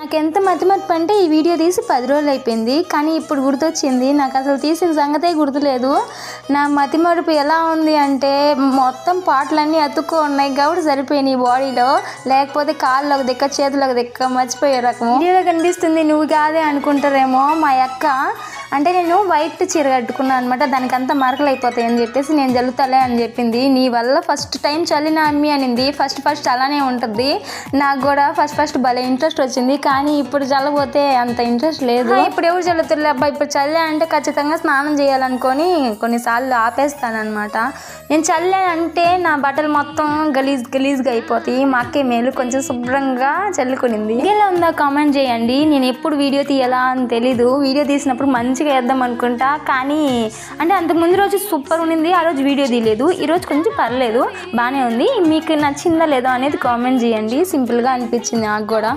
నాకు ఎంత మతిమతిపు అంటే ఈ వీడియో తీసి పది రోజులు అయిపోయింది కానీ ఇప్పుడు గుర్తొచ్చింది నాకు అసలు తీసిన సంగతే గుర్తులేదు. నా మతిమరుపు ఎలా ఉంది అంటే మొత్తం పాటలన్నీ అతుక్కో ఉన్నాయి కాబట్టి సరిపోయినాయి బాడీలో. లేకపోతే కాళ్ళు ఒక దిక్క చేతులు ఒక దిక్క మర్చిపోయే రకం వీడియోలో కనిపిస్తుంది నువ్వు కాదే అనుకుంటారేమో మా అక్క. అంటే నేను వైట్ చీర కట్టుకున్నాను అనమాట దానికి అంతా మరకలు అయిపోతాయి అని చెప్పేసి నేను జల్లుతాలే అని చెప్పింది. నీ వల్ల ఫస్ట్ టైం చల్లిన అమ్మి అనింది. ఫస్ట్ ఫస్ట్ అలానే ఉంటుంది. నాకు కూడా ఫస్ట్ ఫస్ట్ భలే ఇంట్రెస్ట్ వచ్చింది. కానీ ఇప్పుడు చల్లబోతే అంత ఇంట్రెస్ట్ లేదు. ఇప్పుడు ఎవరు చల్లుతుర్లే అబ్బా ఇప్పుడు చల్లే అంటే ఖచ్చితంగా స్నానం చేయాలనుకొని కొన్నిసార్లు ఆపేస్తాను అనమాట నేను చల్లానంటే నా బట్టలు మొత్తం గలీజ్ గలీజ్గా అయిపోతాయి. మా అక్కే మేలు కొంచెం శుభ్రంగా చల్లుకునింది. ఇలా ఉందా కామెంట్ చేయండి. నేను ఎప్పుడు వీడియో తీయాలా అని తెలీదు. వీడియో తీసినప్పుడు మంచి మంచిగా వేద్దాం అనుకుంటా. కానీ అంటే అంతకు ముందు రోజు సూపర్ ఉండింది ఆ రోజు వీడియో తీయలేదు. ఈరోజు కొంచెం పర్లేదు బాగానే ఉంది. మీకు నచ్చిందా లేదో అనేది కామెంట్ చేయండి. సింపుల్గా అనిపించింది నాకు కూడా.